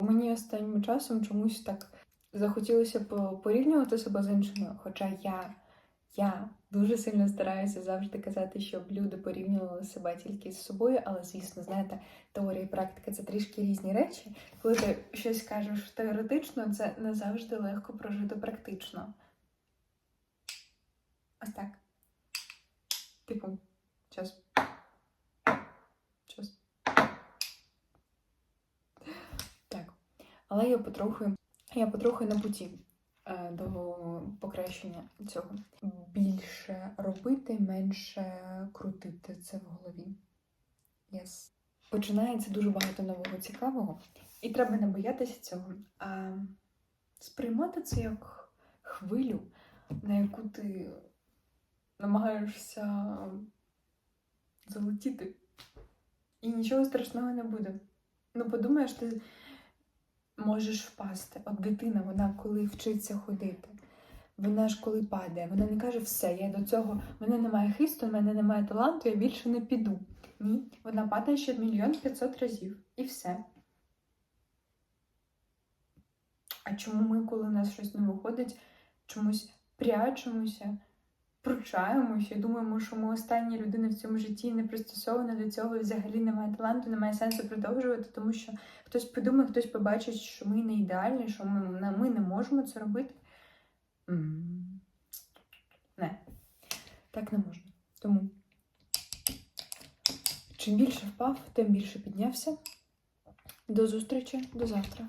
Мені останнім часом чомусь так захотілося порівнювати себе з іншими. Хоча я, я дуже сильно стараюся завжди казати, щоб люди порівнювали себе тільки з собою, але звісно, знаєте, теорія і практика це трішки різні речі. Коли ти щось кажеш теоретично, це не завжди легко прожити практично. Ось так. Типу, час. Так. Але я потроху, я потроху на путі е, до покращення цього. Більше робити, менше крутити це в голові. Yes. Починається дуже багато нового цікавого, і треба не боятися цього, а сприймати це як хвилю, на яку ти намагаєшся залетіти. І нічого страшного не буде. Ну, подумаєш, ти можеш впасти. От дитина, вона коли вчиться ходити, вона ж коли падає, вона не каже все, я до цього, мене немає хисту, в мене немає таланту, я більше не піду. Ні, вона падає ще мільйон п'ятсот разів. І все. А чому ми, коли у нас щось не виходить, чомусь прячемося, пручаємося і думаємо, що ми останні людини в цьому житті не пристосовані до цього, і взагалі немає таланту, немає сенсу продовжувати, тому що хтось подумає, хтось побачить, що ми не ідеальні, що ми, ми не можемо це робити. Не, так не можна. Тому чим більше впав, тим більше піднявся. До зустрічі, до завтра.